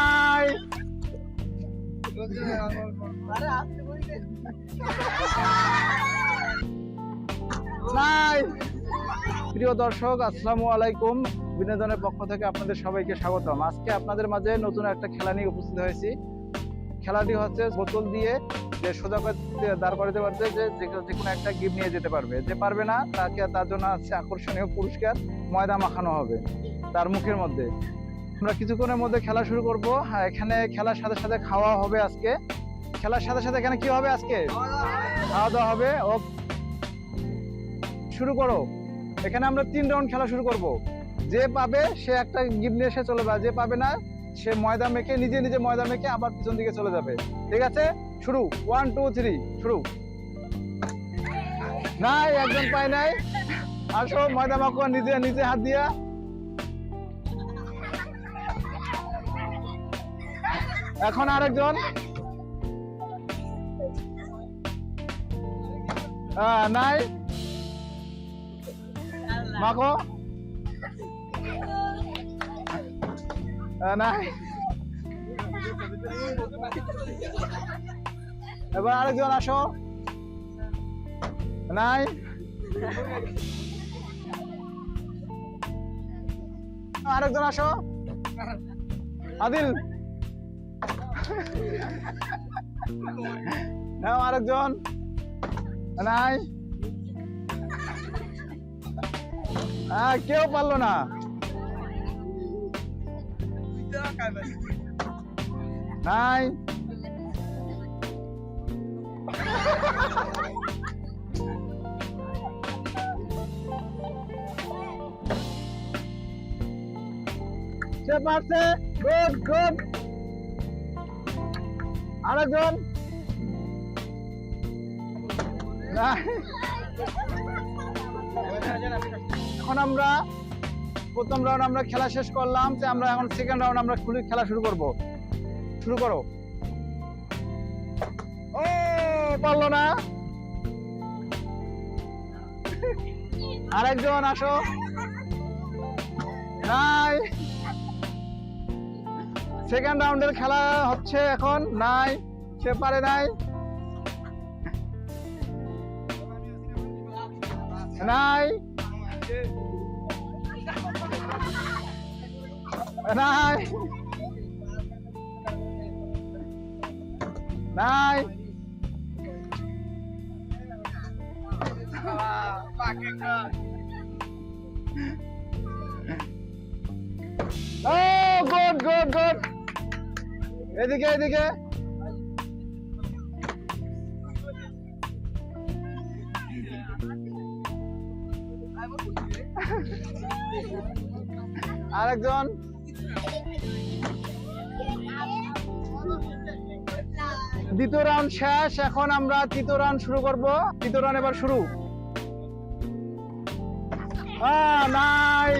নাই। প্রিয় দর্শক, আসসালামু আলাইকুম। বিনোদনের পক্ষ থেকে আপনাদের সবাইকে স্বাগতম। আজকে আপনাদের মাঝে নতুন একটা খেলা নিয়ে উপস্থিত হয়েছি। খেলাটি হচ্ছে বোতল দিয়ে যে সোজা দাঁড় করাতে পারবে, যে যে কোনো একটা গিফট নিয়ে যেতে পারবে। যে পারবে না, তাকে তার জন্য আছে আকর্ষণীয় পুরস্কার, ময়দা মাখানো হবে তার মুখের মধ্যে। আমরা কিছুক্ষণের মধ্যে খেলা শুরু করব। আর এখানে খেলার সাথে সাথে খাওয়া হবে আজকে। খেলার সাথে সাথে এখানে কি হবে আজকে? খাওয়া দাওয়া হবে। ও, শুরু করো। এখানে আমরা তিন রাউন্ড খেলা শুরু করব। যে পাবে, সে একটা গিফট নিয়ে এসে চলে যাবে যে পাবে না সে ময়দা মেখে, নিজে নিজে ময়দা মেখে আবার পিছন দিকে চলে যাবে। ঠিক আছে? শুরু। ওয়ান টু থ্রি শুরু। নাই, একজন পায় নাই। আসো, ময়দা মাখো, নিজে নিজে হাত দিয়া। এখন আরেকজন। নাই। মাখো। নাই এবার আরেকজন আসো। নাই? আরেকজন আসো। আদিল। নাও আরেকজন। নাই? আহ, কেউ পারল না। নাই সে পারছে গুড গুড আরেকজন। এখন আমরা প্রথম রাউন্ড আমরা খেলা শেষ করলাম যে আমরা এখন সেকেন্ড রাউন্ড আমরা খুলে, খেলা শুরু করব। শুরু করো। ও, পারল না। আরেকজন, আসো। নাই। সেকেন্ড রাউন্ডের খেলা হচ্ছে এখন, নাই। সে পারে নাই। নাই। নাই নাই ও গুড গুড গুড এদিকে এদিকে। আরেকজন। দ্বিতীয় রাউন্ড শেষ, এখন আমরা তৃতীয় রাউন্ড শুরু করব। তৃতীয় রাউন্ড এবার শুরু। নাই।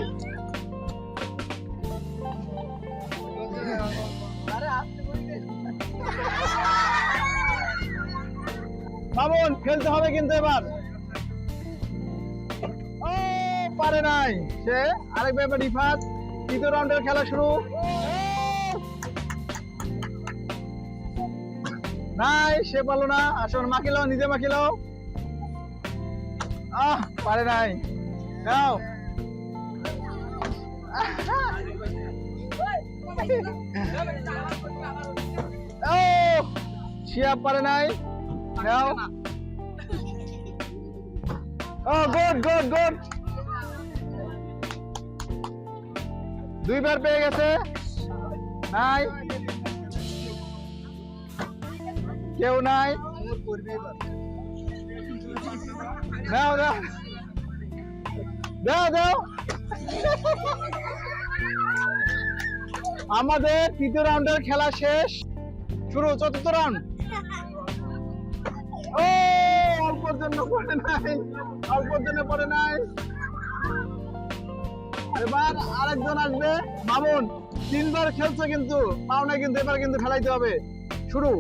মামুন, খেলতে হবে কিন্তু এবার। পারে নাই। সে আরেক ব্যাপার রিফাত। তৃতীয় রাউন্ডের খেলা শুরু। নাই, সে পারল না। আসুন মাখিলো নিজে মাখিলো আহ, পারে নাই। নাও। ও পারে নাই। নাও। গুড গুড গুড দুইবার পেয়ে গেছে। নাই। কেউ নাই। দাও দাও দাও দাও আমাদের তৃতীয় রাউন্ডের খেলা শেষ। শুরু, চতুর্থ রাউন্ড। ও, অল্পর জন্য পড়ে নাই। অল্পর জন্য পড়ে নাই। এবার আরেকজন আসবে। মামুন, তিনবার খেলছে কিন্তু পাওনা কিন্তু এবার কিন্তু খেলাইতে হবে। শুরু।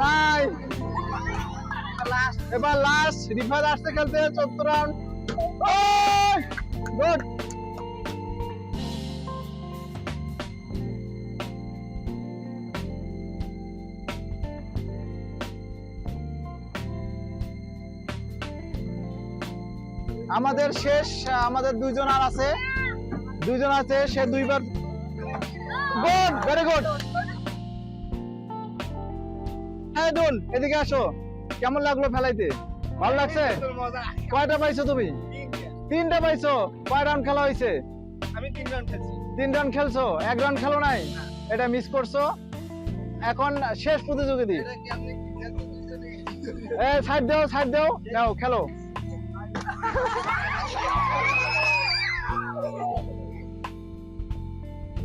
নাই এবার লাস্ট রিফার আসতে খেলতে, চোদ্দ রাউন্ড আমাদের শেষ আমাদের দুইজন আর আছে। দুইজন আছে সে দুইবার গুড ভেরি গুড হ্যাঁ দুল এদিকে আসো। কেমন লাগল ফেলাইতে? ভালো লাগছে? কয়টা পাইছো তুমি? তিনটা পাইছো। কয় রাউন্ড খেলা হয়েছে আমি তিন রাউন্ড খেলছি। তিন রান খেলছো? এক রান খেলো নাই? এটা মিস করছ? এখন শেষ প্রতিযোগিতা এ সাইড দাও সাইড দাও। নাও খেলো।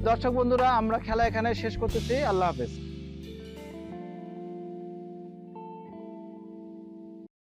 দর্শক বন্ধুরা আমরা খেলা এখানে শেষ করতেছি। আল্লাহ হাফেজ।